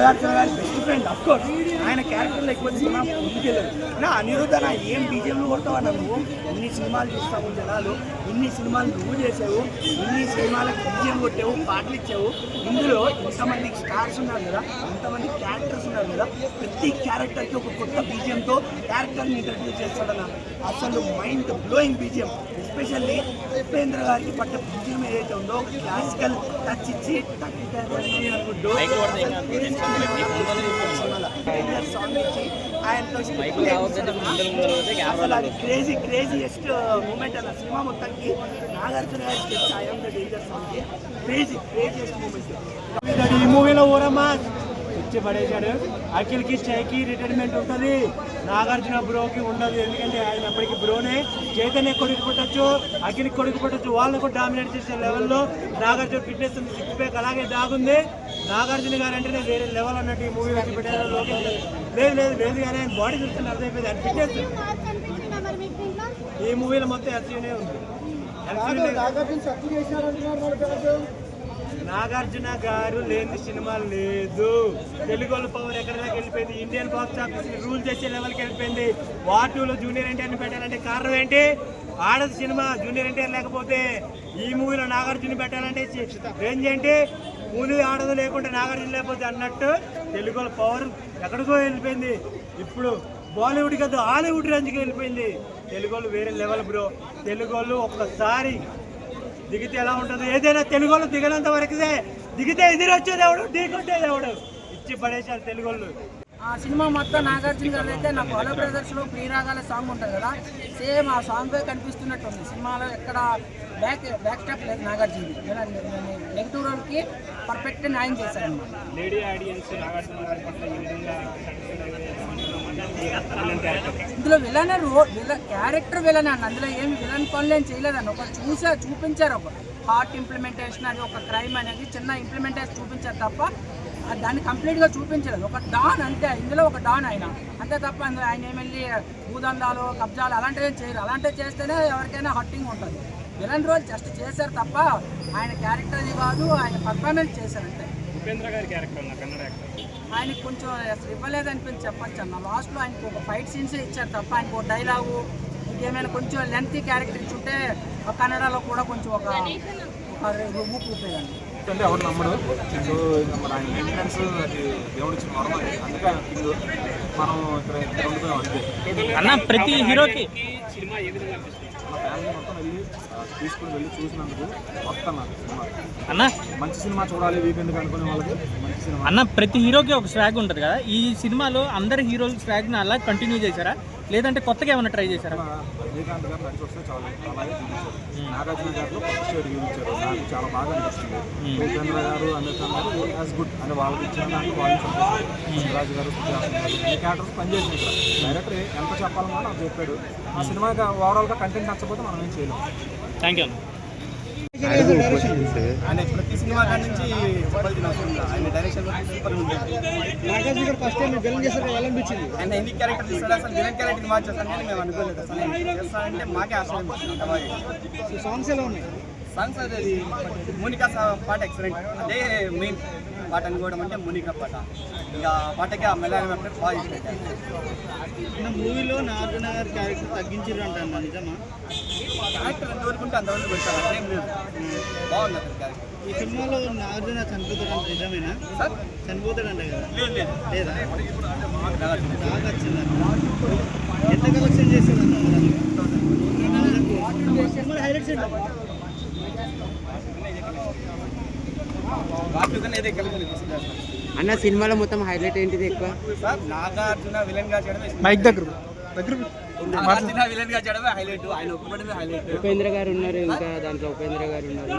నాగార్జున గారి best friend of course ఆయన character లేకపోతే సినిమా ముందుకెళ్ళదు నా అనిరుద్ధ నా ఏం బీజేపీలు కొడతావా నువ్వు ఇన్ని సినిమాలు చూస్తావు జనాలు ఇన్ని సినిమాలు నువ్వు చేసావు ఇన్ని సినిమాలకు బీజేం కొట్టావు పాటలు ఇచ్చావు. ఇందులో ఇంతమంది స్టార్స్ ఉన్నారు కదా ఇంతమంది క్యారెక్టర్స్ ఉన్నారు కదా ప్రతి క్యారెక్టర్కి ఒక కొత్త బీజియంతో క్యారెక్టర్ని ఇంట్రడ్యూస్ చేస్తాడన్న అసలు mind blowing BGM especially Upendra గారికి పట్ట బీజియం ఏదైతే ఉందో క్లాసికల్ టచ్ ఇచ్చి అని అనుకుంటూ సాంగ్ ఆయనతో అసలు అది క్రేజీ క్రేజియెస్ట్ మూమెంట్ అన్న సినిమా మొత్తానికి నాగార్జున గారి steps I'm the danger song crazy craziest moment ఈ మూవీలో ఊరమ్మా ఇచ్చి పడేశాడు. అఖిల్కి చైకి రిటైర్మెంట్ ఉంటుంది. నాగార్జున బ్రోకి ఉండదు ఎందుకంటే ఆయన అప్పటికి బ్రోనే చైతన్య కొడుకు పుట్టచ్చు అఖిల్కి కొడుకు పుట్టచ్చు వాళ్ళని కూడా డామినేట్ చేసే లెవెల్లో నాగార్జున ఫిట్నెస్ ఉంది సిక్స్ ప్యాక్ అలాగే దాగుంది. నాగార్జున గారు అంటేనే వేరే లెవెల్ అన్నట్టు ఈ మూవీ వచ్చి పెట్టారు. లోకేష్ లేదు. లేదు లేదు కానీ ఆయన బాడీ చూస్తే అర్థమైపోయింది. ఆయన ఫిట్నెస్ ఈ మూవీలో మొత్తం ఎస్యూనే ఉంది. నాగార్జున గారు లేని సినిమా లేదు. తెలుగు పవర్ ఎక్కడ వెళ్ళిపోయింది? ఇండియన్ బాక్స్ ఆఫీస్ రూల్ చేసే లెవెల్కి వెళ్ళిపోయింది. వార్ జూనియర్ ఎన్టీఆర్ని పెట్టాలంటే కారణం ఏంటి? ఆడది సినిమా జూనియర్ ఎన్టీఆర్ లేకపోతే ఈ మూవీలో నాగార్జున పెట్టాలంటే రేంజ్ ఏంటి? కూలి ఆడదు లేకుంటే నాగార్జున లేకపోతే అన్నట్టు తెలుగు పవర్ ఎక్కడికో వెళ్ళిపోయింది. ఇప్పుడు బాలీవుడ్ కాదు హాలీవుడ్ రేంజ్కి వెళ్ళిపోయింది. తెలుగు వాళ్ళు వేరే లెవెల్ బ్రో తెలుగు వాళ్ళు ఒక్కసారి దిగితే ఎలా ఉంటుంది ఏదైనా తెలుగు వాళ్ళు దిగినంత వరకుదే దిగితే ఎదురొచ్చేది ఎవడు ఢీకొట్టేది ఎవడు ఇచ్చి పడేసారు తెలుగు వాళ్ళు. ఆ సినిమా మొత్తం నాగార్జున గారు అయితే నాకు అలో బ్రదర్స్లో ప్రియరాగాల సాంగ్ ఉంటుంది కదా. సేమ్ ఆ సాంగ్ కనిపిస్తున్నట్టు ఉంది సినిమాలో ఎక్కడ బ్యాక్ బ్యాక్ స్టెప్ లేదు నాగార్జున నెగిటివ్ రోల్కి పర్ఫెక్ట్ న్యాయం విధంగా ఇందులో villain role villain character villain అండి. అందులో ఏమి విలన్ పనులు ఏం చేయలేదండి. ఒక చూసా చూపించారు. ఒక హార్ట్ ఇంప్లిమెంటేషన్ అది ఒక క్రైమ్ అనేది చిన్న ఇంప్లిమెంటేషన్ చూపించారు తప్ప దాన్ని కంప్లీట్గా చూపించలేదు. ఒక డాన్ అంతే ఇందులో ఒక డాన్ ఆయన. అంతే తప్ప ఆయన ఏమెళ్ళి భూదందాలు కబ్జాలు అలాంటివి చేయరు. అలాంటివి చేస్తేనే ఎవరికైనా హట్టింగ్ ఉంటుంది. విలన్ రోల్ జస్ట్ చేశారు తప్ప ఆయన క్యారెక్టర్ అది కాదు ఆయన పర్ఫార్మెన్స్ చేశారు అంతే. ఉపేంద్ర గారి క్యారెక్టర్ కన్నడ ఆయనకి కొంచెం అసలు ఇవ్వలేదనిపించి చెప్పచ్చు అన్న. లాస్ట్లో ఆయనకు ఒక ఫైట్ సీన్స్ ఇచ్చారు తప్ప ఆయనకు ఒక డైలాగు ఇంకేమైనా కొంచెం లెంతీ క్యారెక్టర్ ఇచ్చుంటే కన్నడలో కూడా కొంచెం ఒక పూపేదండి అంటే ఎవరు నమ్మడు. సో మన మెయింటెనెన్స్ అది దేవుడు ఇచ్చిన అది. అందుకే కింగ్ మనం ఇక్కడ ఉండిపోయాం అంతే. అన్న ప్రతి హీరోకి సినిమా ఏ విధంగా అనిపిస్తుంది? మా ఫ్యామిలీ మొత్తం వెళ్ళి తీసుకుని వెళ్ళి చూసినందుకు మొత్తం సినిమా. అన్న. మంచి సినిమా చూడాలి వీకెండ్ అనుకునే వాళ్ళకి మంచి సినిమా. అన్న ప్రతి హీరోకి ఒక స్వాగ్ ఉంటుంది కదా. ఈ సినిమాలో అందరి హీరోల స్వాగ్ని అలా కంటిన్యూ చేశారా? లేదంటే కొత్తగా ఏమైనా ట్రై చేశారా? రజనీకాంత్ గారు నడిచి వస్తే చాలు. అలాగే చూపించారు. నాగార్జున గారు కొత్త స్టేట్ చూపించారు. నాకు చాలా బాగా అనిపిస్తుంది. ఉపేంద్ర గారు అమితాబ్ గారు యాజ్ గుడ్ అంటే వాళ్ళకి ఇచ్చిన దాంట్లో వాళ్ళు సంతోషం శివరాజు గారు ఈ క్యారెక్టర్స్ పనిచేసిన డైరెక్టర్ ఎంత చెప్పాలన్నా నాకు చెప్పాడు. ఆ సినిమాకి ఓవరాల్గా కంటెంట్ నచ్చకపోతే మనం ఏం చేయలేం. థ్యాంక్ యూ అన్న. ఆయన ప్రతి సినిమా కాడి నుంచి. ఆయన direction super Nagarjuna first time villain చేశారు ఎలా అనిపించింది? ఆయన హిందీ క్యారెక్టర్ తీస్తాడు అసలు విలన్ క్యారెక్టర్ మార్చేస్తాను కానీ మేము అనుకోలేదు. అసలు ఆయన చేస్తానంటే మాకే సాంగ్స్ ఎలా ఉన్నాయి? సాంగ్స్ అది మోనికా సా- పాట ఎక్సలెంట్ అదే మెయిన్ పాట అనుకోవడం అంటే మోనికా పాట. ఇంకా పాటకి ఆ మెలాని అంటే బాగా ఇష్టం మూవీలో నాగార్జున గారి క్యారెక్టర్ తగ్గించారు అంటాను నిజమా? క్యారెక్టర్ ఎంతవరకు ఉంటే అంతవరకు పెడతారు అట్లేం లేదు. బాగుంది అతని క్యారెక్టర్. ఈ సినిమాలో నాగార్జున చనిపోతాడు నిజమేనా? సార్? చనిపోతాడంట కదా? లేదు నాగార్జున. ఎంత కలెక్షన్ చేశారు హైలైట్స్ అన్న సినిమాలో మొత్తం హైలైట్ ఏంటిది ఎక్కువ? నాగార్జున విలన్గా చేయడమే మైక్ దగ్గర దగ్గర నాగార్జున విలన్గా చేయడమే హైలైట్ ఆయన ఉపేంద్ర గారు ఉన్నారు ఇంకా దాంట్లో ఉపేంద్ర గారు ఉన్నారు.